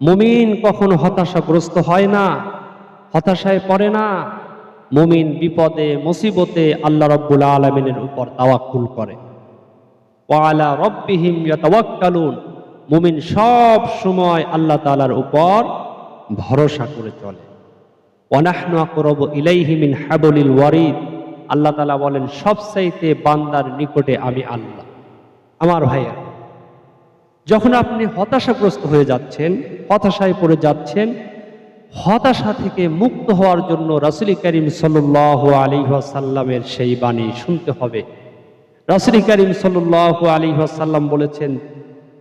মুমিন কখনো হতাশাগ্রস্ত হয় না, হতাশায় পড়ে না। মুমিন বিপদে, মুসিবতে আল্লাহ রব্বুল আলমিনের উপর তাওয়াক্কুল করে। ওয়ালা রব্বিহিম ইয়াতাওয়াক্কালুন। মুমিন সব সময় আল্লাহ তাআলার উপর ভরসা করে চলে। ওয়ানাহনু আকরাবু ইলাইহি মিন হাবলিল ওয়ারিদ। আল্লাহ তাআলা বলেন, সবচাইতে বান্দার নিকটে আমি আল্লাহ। আমার ভাইয়া যখন আপনি হতাশাগ্রস্ত হয়ে যাচ্ছেন, হতাশায় পড়ে যাচ্ছেন, হতাশা থেকে মুক্ত হওয়ার জন্য রাসুল করিম সাল্লাহ আলী সাল্লামের সেই বাণী শুনতে হবে। রাসুল করিম সাল্লাহ আলী সাল্লাম বলেছেন,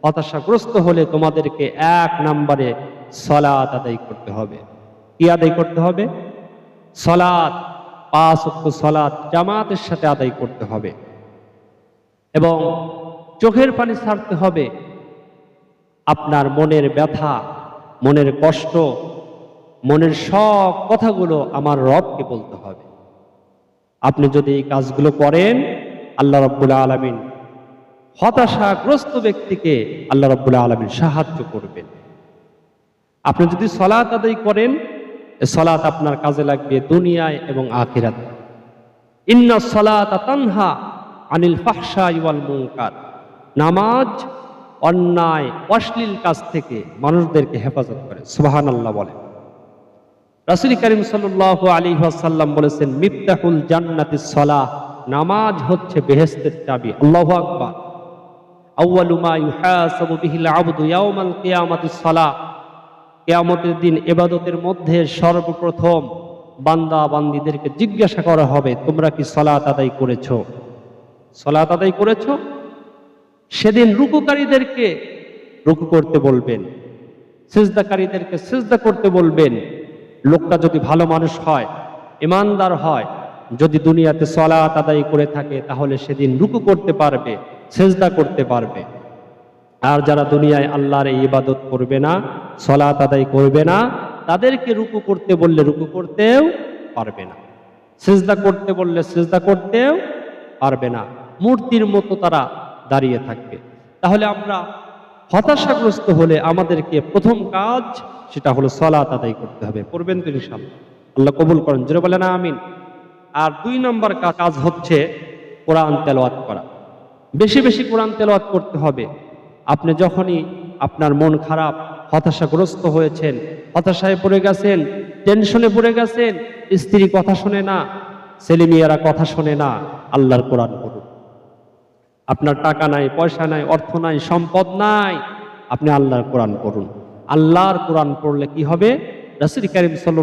হতাশাগ্রস্ত হলে তোমাদেরকে এক নম্বরে সলাৎ আদায় করতে হবে। কি আদায় করতে হবে? সলাৎ পাঁচ অক্ট সলাৎ জামাতের সাথে আদায় করতে হবে। এবং চোখের পানি ছাড়তে হবে। আপনার মনের ব্যথা, মনের কষ্ট, মনের সব কথাগুলো আমার রবকে বলতে হবে। আপনি যদি এই কাজগুলো করেন, আল্লাহ রব্বুল আলমিন হতাশাগ্রস্ত ব্যক্তিকে আল্লাহ রব্বুল আলমিন সাহায্য করবেন। আপনি যদি সলাৎ আদায় করেন সলাৎ আপনার কাজে লাগবে দুনিয়ায় এবং আখিরাত। ইন্না সলাত তানহা আনিল ফাহশা ইওয়াল মুনকার। নামাজ অন্যায়, অশ্লীল কাজ থেকে মানুষদেরকে হেফাজত করে। সুবাহান আল্লাহ বলে। রাসুল করিম সাল্লাহ আলী সাল্লাম বলেছেন, মিফতাহুল জান্নাতি সলাহ নামাজ হচ্ছে বেহেস্তের চাবি। আল্লাহ আকবার। সালাহ। দিন ইবাদতের মধ্যে সর্বপ্রথম বান্দা বান্দিদেরকে জিজ্ঞাসা করা হবে, তোমরা কি সলাত আদায় করেছ? সলাত আদায় করেছ? সেদিন রুকুকারীদেরকে রুকু করতে বলবেন, সেজদাকারীদেরকে সেজদা করতে বলবেন, লোকটা যদি ভালো মানুষ হয়, ইমানদার হয়, যদি দুনিয়াতে সলাত আদায় করে থাকে, তাহলে সেদিন রুকু করতে পারবে, সেজদা করতে পারবে। আর যারা দুনিয়ায় আল্লাহর এই ইবাদত করবে না সলাত আদায় করবে না, তাদেরকে রুকু করতে বললে রুকু করতেও পারবে না। সেজদা করতে বললে সেজদা করতেও পারবে না। মূর্তির মতো তারা দাঁড়িয়ে থাকবে। তাহলে আমরা হতাশাগ্রস্ত হলে আমাদেরকে প্রথম কাজ সেটা হলো সলাত আদায় করতে হবে। করবেন তো ইনশাল্লাহ আল্লাহ কবুল করেন, জোরে বলে না আমিন। আর দুই নম্বর কাজ হচ্ছে কোরআন তেলাওয়াত করা। বেশি বেশি কোরআন তেলাওয়াত করতে হবে। আপনি যখনই আপনার মন খারাপ, হতাশাগ্রস্ত হয়েছেন, হতাশায় পড়ে গেছেন, টেনশনে পড়ে গেছেন, স্ত্রী কথা শোনে না ছেলেমেয়েরা কথা শোনে না, আল্লাহর কোরআন পড়ুন। আপনার টাকা নাই, পয়সা নাই, অর্থ নাই, সম্পদ নাই, আপনি আল্লাহর কোরআন পড়ুন। আল্লাহর কোরআন পড়লে কি হবে? রাসুল করিম সাল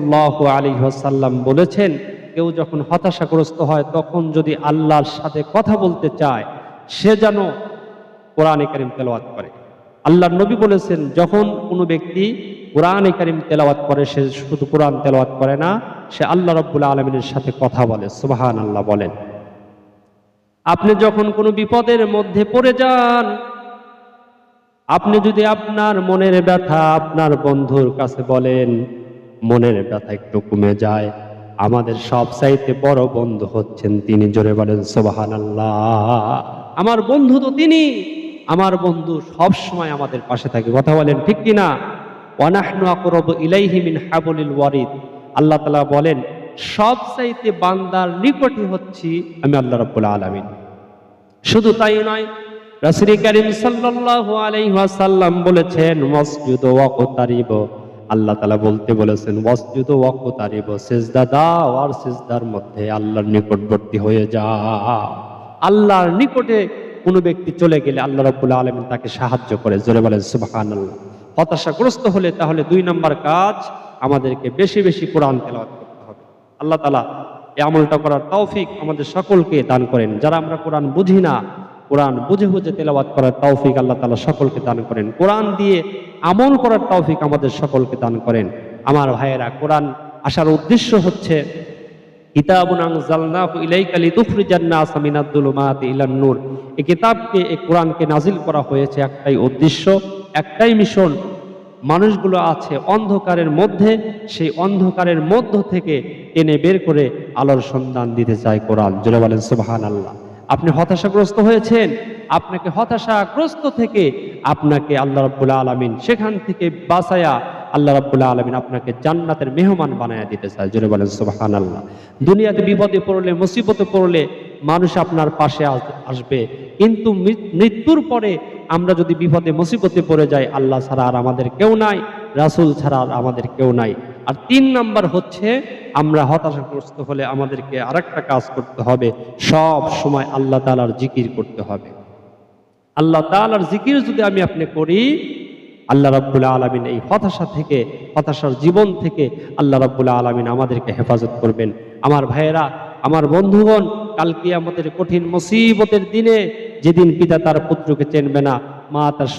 আলী সাল্লাম বলেছেন, কেউ যখন হতাশাগ্রস্ত হয়, তখন যদি আল্লাহর সাথে কথা বলতে চায়, সে যেন কোরআনে করিম তেলাওয়াত করে। আল্লাহর নবী বলেছেন, যখন কোনো ব্যক্তি কোরআনে করিম তেলাওয়াত করে, সে শুধু কোরআন তেলাওয়াত করে না, সে আল্লাহ রব্বুল আলমিনের সাথে কথা বলে। সুবাহান আল্লাহ বলেন। আপনি যখন কোনো বিপদের মধ্যে পড়ে যান, আপনি যদি আপনার মনের ব্যথা আপনার বন্ধুর কাছে বলেন, মনের ব্যথা একটু কমে যায়। আমাদের সব চাইতে বড় বন্ধু হচ্ছেন তিনি। জোরে বলেন সোবাহান আমার বন্ধু তো তিনি। আমার বন্ধু সব সময় আমাদের পাশে থাকে। কথা বলেন ঠিক কিনা? ওয়ানাহনু আকরাবু ইলাইহি মিন হাবলিল ওয়ারিদ। আল্লাহ তালা বলেন সব চাইতে বান্দার নিকটই হচ্ছি আমি আল্লাহ রাব্বুল আলামিন। শুধু তাই নয়, রাসূল করিম সাল্লাল্লাহু আলাইহি ওয়াসাল্লাম বলেছেন মসজিদ ওয়াকতারিব আল্লাহ তাআলা বলতে বলেছেন মসজিদ ওয়াকতারিব সিজদা দাও আর সিজদার মধ্যে আল্লাহর নিকটবর্তী হয়ে যাও। আল্লাহর নিকটে কোনো ব্যক্তি চলে গেলে আল্লাহ রাব্বুল আলামিন তাকে সাহায্য করে। জোরে বলেন, সুবহানাল্লাহ। হতাশাগ্রস্ত হলে তাহলে দুই নম্বর কাজ, আমাদেরকে বেশি বেশি কোরআন তেলাওয়াত আল্লাহ তালা এই আমলটা করার তৌফিক আমাদের সকলকে দান করেন। যারা আমরা কোরআন বুঝি না, কোরআন বুঝে বুঝে তেলাওয়াত করার তৌফিক আল্লাহ তালা সকলকে দান করেন। কোরআন দিয়ে আমল করার তৌফিক আমাদের সকলকে দান করেন। আমার ভাইয়েরা, কোরআন আসার উদ্দেশ্য হচ্ছে এই কিতাবকে, এই কোরআনকে নাজিল করা হয়েছে একটাই উদ্দেশ্য, একটাই মিশন মানুষগুলো আছে অন্ধকারের মধ্যে, সেই অন্ধকারের মধ্য থেকে টেনে বের করে আলোর সন্ধান দিতে চায় কোরআন। জোরে বলেন সুবহান আল্লাহ আপনি হতাশাগ্রস্ত হয়েছেন? আপনাকে হতাশাগ্রস্ত থেকে আপনাকে আল্লাহ রাব্বুল আলামিন সেখান থেকে বাঁচায়া আল্লাহ রাব্বুল আলামিন আপনাকে জান্নাতের মেহমান বানায়া দিতে চায়। জোরে বলেন সুবাহান আল্লাহ দুনিয়াতে বিপদে পড়লে, মুসিবতে পড়লে মানুষ আপনার পাশে আসবে। কিন্তু মৃত্যুর পরে আমরা যদি বিপদে, মুসিবতে পড়ে যাই, আল্লাহ ছাড়া আর আমাদের কেউ নাই, রাসূল ছাড়া আর আমাদের কেউ নাই। আর তিন নাম্বার হচ্ছে, আমরা হতাশাগ্রস্ত হলে আমাদেরকে আরেকটা কাজ করতে হবে, সব সময় আল্লাহ তালার জিকির করতে হবে। আল্লাহ তাআলার জিকির যদি আমি আপনি করি, আল্লাহ রাব্বুল আলামিন এই হতাশা থেকে, হতাশার জীবন থেকে আল্লাহ রাব্বুল আলামিন আমাদেরকে হেফাজত করবেন। আমার ভাইয়েরা আমার বন্ধুগণ কালকে আমাদের কঠিন মুসিবতের দিনে যেদিন পিতা তার পুত্রকে চেনবে না, মা তার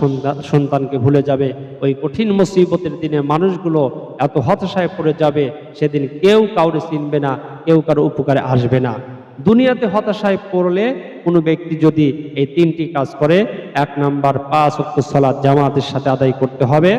সন্তানকে ভুলে যাবে, ওই কঠিন মুসিবতের দিনে মানুষগুলো এত হতাশায় পড়ে যাবে, সেদিন কেউ কাউরে চিনবে না, কেউ কারও উপকারে আসবে না। দুনিয়াতে হতাশায় পড়লে কোনো ব্যক্তি যদি এই তিনটি কাজ করে, এক নাম্বার পাঁচ অক্ট সালাদ জামাতের সাথে আদায় করতে হবে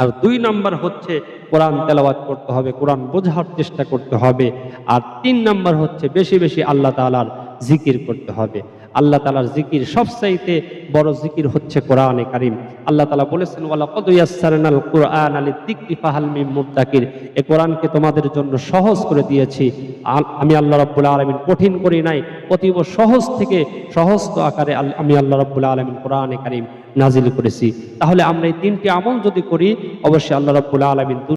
আর দুই নাম্বার হচ্ছে কোরআন তেলাওয়াত করতে হবে, কোরআন বোঝার চেষ্টা করতে হবে। আর তিন নাম্বার হচ্ছে বেশি বেশি আল্লাহ তালার জিকির করতে হবে। আল্লাহ তালার জিকির সবচাইতে বড় জিকির হচ্ছে কোরআনে কারিম। আল্লাহ তালা বলেছেন ওয়ালা কদ ইয়াসসারনাল কুরআন লিযিকরি ফাহাল মিন মুদ্দাকির এই কোরআনকে তোমাদের জন্য সহজ করে দিয়েছি। আমি আল্লাহ রাব্বুল আলামিন কঠিন করি নাই, অতীব সহজ থেকে সহজ আকারে আল- আমি আল্লাহ রাব্বুল আলামিন কোরআনে কারিম নাজিল করেছি। তাহলে আমরা এই তিনটি আমল যদি করি অবশ্যই আল্লাহ রব্বুল আলামিন